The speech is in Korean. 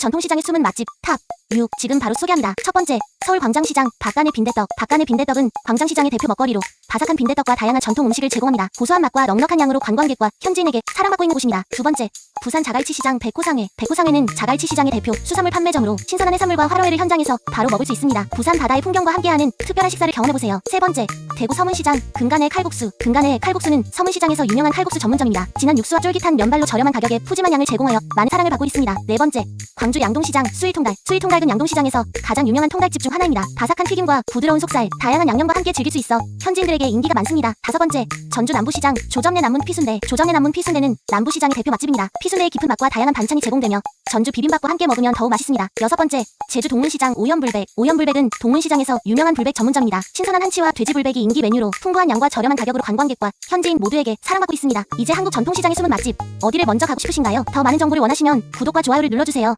전통시장의 숨은 맛집 탑 6. 지금 바로 소개합니다. 첫 번째, 서울 광장시장 박간의 빈대떡. 박간의 빈대떡은 광장시장의 대표 먹거리로 바삭한 빈대떡과 다양한 전통 음식을 제공합니다. 고소한 맛과 넉넉한 양으로 관광객과 현지인에게 사랑받고 있는 곳입니다. 두 번째, 부산 자갈치 시장 백호상회. 백호상회는 자갈치 시장의 대표 수산물 판매점으로 신선한 해산물과 화로회를 현장에서 바로 먹을 수 있습니다. 부산 바다의 풍경과 함께하는 특별한 식사를 경험해보세요. 세 번째, 대구 서문시장 금간의 칼국수. 금간의 칼국수는 서문시장에서 유명한 칼국수 전문점입니다. 진한 육수와 쫄깃한 면발로 저렴한 가격에 푸짐한 양을 제공하여 많은 사랑을 받고 있습니다. 네 번째, 광주 양동시장 수위통닭. 수위통 닭은 양동시장에서 가장 유명한 통닭집 중 하나입니다. 바삭한 튀김과 부드러운 속살, 다양한 양념과 함께 즐길 수 있어 현지인들에게 인기가 많습니다. 다섯 번째, 전주 남부시장 조점내 남문 피순대. 조점내 남문 피순대는 남부시장의 대표 맛집입니다. 피순대의 깊은 맛과 다양한 반찬이 제공되며 전주 비빔밥과 함께 먹으면 더욱 맛있습니다. 여섯 번째, 제주 동문시장 오연불백. 오연불백은 동문시장에서 유명한 불백 전문점입니다. 신선한 한치와 돼지불백이 인기 메뉴로 풍부한 양과 저렴한 가격으로 관광객과 현지인 모두에게 사랑받고 있습니다. 이제 한국 전통시장의 숨은 맛집 어디를 먼저 가고 싶으신가요? 더 많은 정보를 원하시면 구독과 좋아요를 눌러주세요.